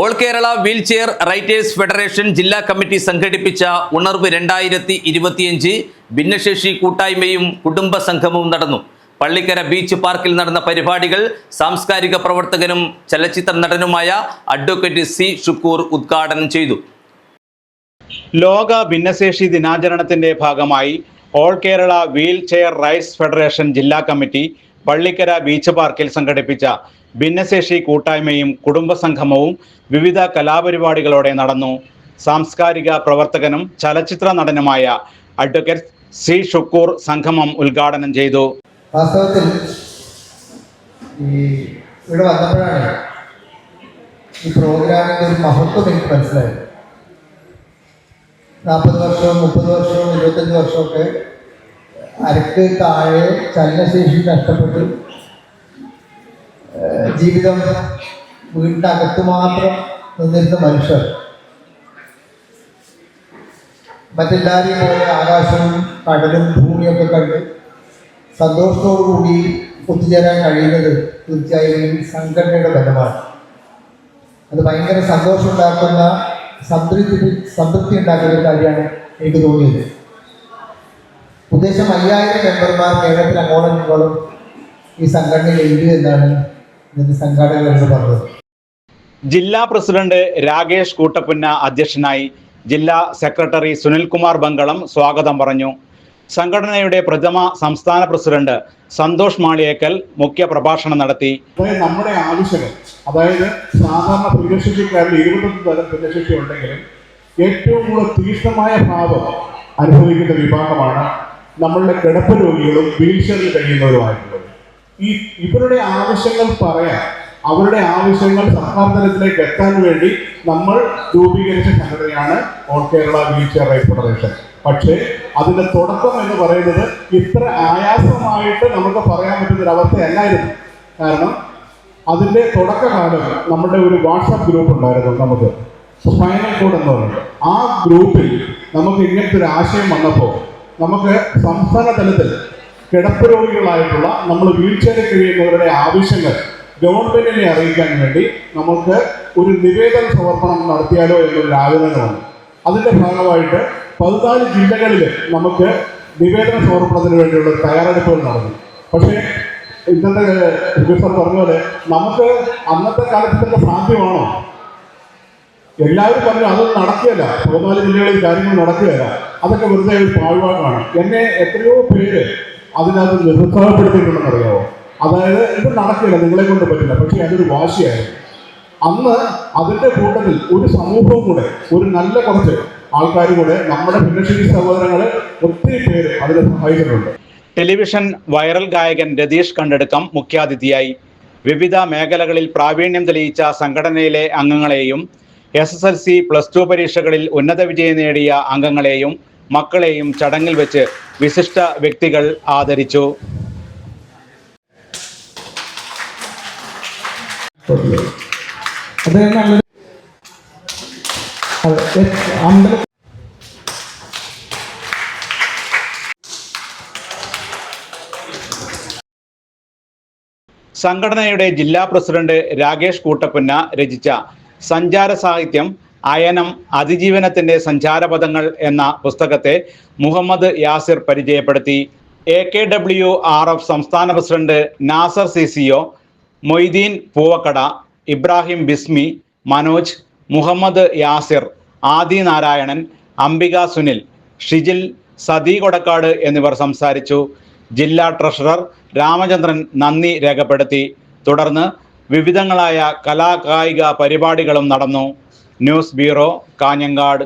All Kerala wheelchair writers federation ജില്ലാ committee സംഘടിപ്പിച്ച ഉണർവ് രണ്ടായിരത്തി ഇരുപത്തിയഞ്ച് ഭിന്നശേഷി കൂട്ടായ്മയും കുടുംബ സംഗമവും നടന്നു. പള്ളിക്കര ബീച്ച് പാർക്കിൽ നടന്ന പരിപാടികൾ സാംസ്കാരിക പ്രവർത്തകനും ചലച്ചിത്ര നടനുമായ അഡ്വക്കേറ്റ് സി ഷുക്കൂർ ഉദ്ഘാടനം ചെയ്തു. ലോക ഭിന്നശേഷി ദിനാചരണത്തിന്റെ ഭാഗമായി all Kerala wheelchair rights federation ജില്ലാ കമ്മിറ്റി പള്ളിക്കര ബീച്ച് പാർക്കിൽ സംഘടിപ്പിച്ച ഭിന്നശേഷി കൂട്ടായ്മയും കുടുംബ സംഗമവും വിവിധ കലാപരിപാടികളോടെ നടന്നു. സാംസ്കാരിക പ്രവർത്തകനും ചലച്ചിത്ര നടനുമായ അഡ്വക്കേറ്റ് സി ഷുക്കൂർ സംഗമം ഉദ്ഘാടനം ചെയ്തു. വാസ്തവത്തിൽ ഇവിടെ വന്നപ്പോഴാണ് ഈ പ്രോഗ്രാമിന്റെ ഒരു മഹത്വം എനിക്ക് മനസ്സിലായത്. നാൽപ്പത് വർഷവും മുപ്പത് വർഷവും ഇരുപത്തഞ്ച് വർഷമൊക്കെ അരക്ക് താഴെ ചലനശേഷി നഷ്ടപ്പെട്ട്. ജീവിതം വീടിന്റെ അകത്ത് മാത്രം നിന്നിരുന്ന മനുഷ്യർ. മറ്റെല്ലാവരെയും പോലെ ആകാശവും കടലും ഭൂമിയൊക്കെ കണ്ട് സന്തോഷത്തോടുകൂടി ഒത്തുചേരാൻ കഴിയുന്നത് തീർച്ചയായും സംഘടനയുടെ ബലമാണ് അത് ഭയങ്കര സന്തോഷം ഉണ്ടാക്കുന്ന സംതൃപ്തി സംതൃപ്തി ഉണ്ടാക്കുന്ന കാര്യമാണ് എനിക്ക് തോന്നിയത്. ഉദ്ദേശം അയ്യായിരം മെമ്പർമാർ കേരളത്തിൽ അങ്ങോളം ഇങ്ങോളം ഈ സംഘടനയിൽ ഇല്ല എന്നാണ് ഇതിന്റെ സംഘാടകർ എന്ന് പറഞ്ഞത്. ജില്ലാ പ്രസിഡന്റ് രാകേഷ് കൂട്ടപ്പുന്ന അധ്യക്ഷനായി ജില്ലാ സെക്രട്ടറി സുനിൽകുമാർ ബംഗളം സ്വാഗതം പറഞ്ഞു. സംഘടനയുടെ പ്രഥമ സംസ്ഥാന പ്രസിഡന്റ് സന്തോഷ് മാളിയേക്കൽ മുഖ്യ പ്രഭാഷണം നടത്തി നമ്മുടെ ആവശ്യങ്ങൾ അതായത് സാധാരണ ഭിന്നശേഷിക്കാരിൽ ഇരുപത്തൊന്ന് തരം ഭിന്നശേഷി ഉണ്ടെങ്കിലും ഏറ്റവും കൂടുതൽ തീക്ഷണമായ ഭാവം അനുഭവിക്കുന്ന വിഭാഗമാണ് നമ്മളുടെ കിടപ്പ് രോഗികളും വീൽചെയറിൽ കഴിയുന്നവരുമായിട്ടുള്ളത്. ഈ ഇവരുടെ ആവശ്യങ്ങൾ പറയാൻ അവരുടെ ആവശ്യങ്ങൾ സർക്കാർ തലത്തിലേക്ക് എത്താൻ വേണ്ടി നമ്മൾ രൂപീകരിച്ച സംഘടനയാണ് all Kerala wheelchair right federation. പക്ഷേ അതിന്റെ തുടക്കം എന്ന് പറയുന്നത് ഇത്ര ആയാസമായിട്ട് നമുക്ക് പറയാൻ പറ്റുന്ന ഒരു അവസ്ഥയല്ലായിരുന്നു. കാരണം അതിന്റെ തുടക്കകാലം നമ്മുടെ ഒരു വാട്സാപ്പ് ഗ്രൂപ്പ് ഉണ്ടായിരുന്നു നമുക്ക്. സ്പൈനൽ കോഡ് എന്ന് പറയുന്നത്. ആ ഗ്രൂപ്പിൽ നമുക്ക് ഇങ്ങനത്തെ ഒരു ആശയം വന്നപ്പോൾ നമുക്ക് സംസ്ഥാന തലത്തിൽ കിടപ്പ് രോഗികളായിട്ടുള്ള നമ്മൾ വീൽ ചെയറിൽ കഴിയുന്നവരുടെ ആവശ്യങ്ങൾ ഗവൺമെന്റിനെ അറിയിക്കാൻ വേണ്ടി നമുക്ക് ഒരു നിവേദന സമർപ്പണം നടത്തിയാലോ എന്നൊരു ആഗ്രഹമാണ്. അതിന്റെ ഭാഗമായിട്ട് പതിനാല് ജില്ലകളിൽ നമുക്ക് നിവേദന സമർപ്പണത്തിന് വേണ്ടിയുള്ള തയ്യാറെടുപ്പുകൾ നടന്നു. പക്ഷേ ഇന്നത്തെ പറഞ്ഞ പോലെ നമുക്ക് അന്നത്തെ കാലത്ത് തന്നെ സാധ്യമാണോ? എല്ലാവരും പറഞ്ഞു അതൊന്നും നടക്കുകയല്ല. പതിനാല് ജില്ലകളിൽ കാര്യങ്ങൾ നടക്കുകയല്ല. അതൊക്കെ വെറുതെ ഒരു പാഴ്വാക്കാണ്. എന്നെ എത്രയോ പേര് അതിനകത്ത് നിരുത്സാഹപ്പെടുത്തിയിട്ടുണ്ടെന്ന് അറിയാമോ അതായത് ഇത് നടക്കില്ല നിങ്ങളെ കൊണ്ട് പറ്റില്ല. പക്ഷേ അതൊരു വാശിയായിരുന്നു. അന്ന് അതിന്റെ കൂട്ടത്തിൽ ഒരു സമൂഹവും കൂടെ ഒരു നല്ല കുറച്ച് ആൾക്കാർ കൂടെ നമ്മുടെ ഭിന്നശേഷി സഹോദരങ്ങളെ ഒത്തിരി പേര് അതിനെ സഹായിച്ചിട്ടുണ്ട്. ടെലിവിഷൻ വൈറൽ ഗായകൻ രതീഷ് കണ്ടെടുക്കം മുഖ്യാതിഥിയായി. വിവിധ മേഖലകളിൽ പ്രാവീണ്യം തെളിയിച്ച സംഘടനയിലെ അംഗങ്ങളെയും S S L C plus two പരീക്ഷകളിൽ ഉന്നത വിജയം നേടിയ അംഗങ്ങളെയും മക്കളെയും ചടങ്ങിൽ വെച്ച് വിശിഷ്ട വ്യക്തികൾ ആദരിച്ചു. സംഘടനയുടെ ജില്ലാ പ്രസിഡന്റ് രാകേഷ് കൂട്ടപ്പുന്ന രചിച്ച സഞ്ചാര സാഹിത്യം അയനം അതിജീവനത്തിന്റെ സഞ്ചാരപഥങ്ങൾ എന്ന പുസ്തകത്തെ മുഹമ്മദ് യാസിർ പരിചയപ്പെടുത്തി. A K W R F സംസ്ഥാന president Nasar C CO Moideen Poovakkada Ibrahim Bismi Manoj Muhammad Yasir Adi Narayanan Ambika Sunil Shijil Sathi Kodakkad എന്നിവർ സംസാരിച്ചു. ജില്ലാ ട്രഷറർ രാമചന്ദ്രൻ നന്ദി രേഖപ്പെടുത്തി. തുടർന്ന് വിവിധങ്ങളായ കലാകായിക പരിപാടികളും നടന്നു. News bureau Kanhangad